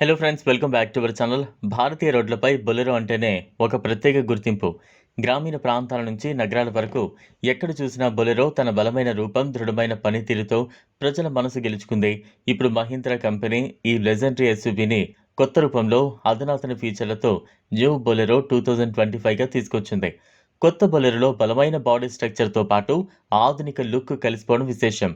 Hello friends welcome back to our channel భారతీయ రోడ్లపై Bolero అంటేనే ఒక ప్రత్యేక గుర్తింపు. గ్రామీణ ప్రాంతాల నుంచి నగరాల వరకు ఎక్కడ చూసినా బొలెరో తన బలమైన రూపం దృఢమైన పనితీరుతో ప్రజల మనసు గెలుచుకుంది. ఇప్పుడు మహీంద్రా కంపెనీ ఈ లెజెండరీ ఎస్యూబీని కొత్త రూపంలో అధునాతన ఫీచర్లతో new Bolero two thousand twenty ఫైవ్గా తీసుకొచ్చింది. కొత్త బొలెరోలో బలమైన బాడీ స్ట్రక్చర్తో పాటు ఆధునిక లుక్ కలిసిపోవడం విశేషం.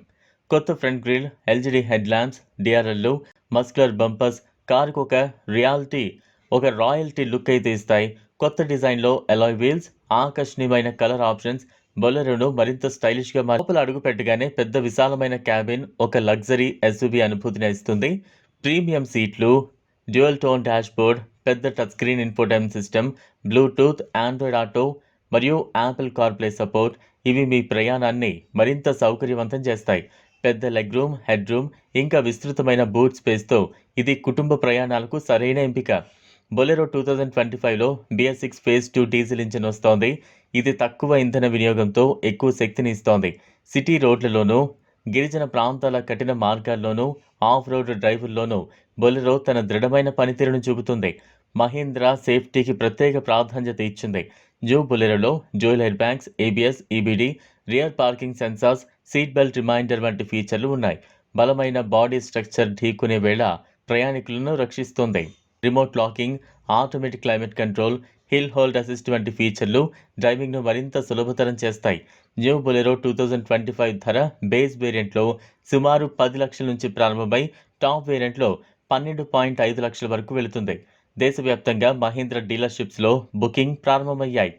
కొత్త front grille LED head lamps డిఆర్ఎల్లు muscular bumpers కారుకు ఒక రియాలిటీ ఒక రాయల్టీ లుక్ అయితే ఇస్తాయి. కొత్త డిజైన్లో ఎలాయ్ వీల్స్ ఆకర్షణీయమైన కలర్ ఆప్షన్స్ బొలెరోను మరింత స్టైలిష్గా మారి లోపల అడుగు పెట్టగానే పెద్ద విశాలమైన క్యాబిన్ ఒక లగ్జరీ ఎస్యూబీ అనుభూతిని ఇస్తుంది. ప్రీమియం సీట్లు డ్యూయల్ టోన్ డాష్బోర్డ్ పెద్ద touch screen infotainment system Bluetooth Android Auto మరియు యాపిల్ కార్ప్లే సపోర్ట్ ఇవి మీ ప్రయాణాన్ని మరింత సౌకర్యవంతం చేస్తాయి. పెద్ద లెగ్ రూమ్ హెడ్ రూమ్ ఇంకా విస్తృతమైన బూట్ స్పేస్తో ఇది కుటుంబ ప్రయాణాలకు సరైన ఎంపిక. బొలెరో టూ థౌజండ్ ట్వంటీ ఫైవ్లో BS six phase two diesel engine వస్తోంది. ఇది తక్కువ ఇంధన వినియోగంతో ఎక్కువ శక్తిని ఇస్తోంది. సిటీ రోడ్లలోనూ గిరిజన ప్రాంతాల కఠిన మార్గాల్లోనూ ఆఫ్ రోడ్ డ్రైవుల్లోనూ బొలెరో తన దృఢమైన పనితీరును చూపుతుంది. మహీంద్రా సేఫ్టీకి ప్రత్యేక ప్రాధాన్యత ఇచ్చింది. జూ బొలెరోలో జోయిల్ హెడ్ banks ABS EBD rear parking sensors seat belt reminder వంటి ఫీచర్లు ఉన్నాయి. బలమైన బాడీ స్ట్రక్చర్ ఢీకునే వేళ ప్రయాణికులను రక్షిస్తుంది. Remote locking automatic climate control hill hold assist వంటి ఫీచర్లు డ్రైవింగ్ను మరింత సులభతరం చేస్తాయి. New Bolero two thousand twenty five ధర బేస్ వేరియంట్లో సుమారు పది లక్షల నుంచి ప్రారంభమై టాప్ వేరియంట్లో పన్నెండు పాయింట్ ఐదు లక్షల వరకు వెళుతుంది. దేశవ్యాప్తంగా మహీంద్ర డీలర్షిప్స్లో బుకింగ్ ప్రారంభమయ్యాయి.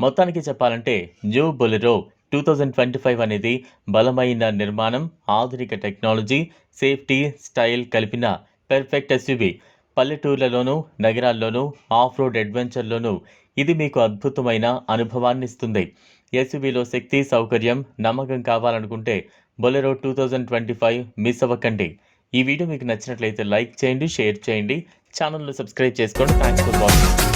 మొత్తానికి చెప్పాలంటే new Bolero two thousand twenty five అనేది బలమైన నిర్మాణం ఆధునిక టెక్నాలజీ సేఫ్టీ స్టైల్ కలిపిన పెర్ఫెక్ట్ ఎస్యూవి. పల్లెటూర్లలోనూ నగరాల్లోనూ ఆఫ్ రోడ్ అడ్వెంచర్లోనూ ఇది మీకు అద్భుతమైన అనుభవాన్ని ఇస్తుంది. ఎస్యూవీలో శక్తి సౌకర్యం నమ్మకం కావాలనుకుంటే Bolero two thousand twenty five miss అవ్వకండి. ఈ వీడియో మీకు నచ్చినట్లయితే లైక్ చేయండి షేర్ చేయండి. ఛానల్ను సబ్స్క్రైబ్ చేసుకోండి. Thanks for watching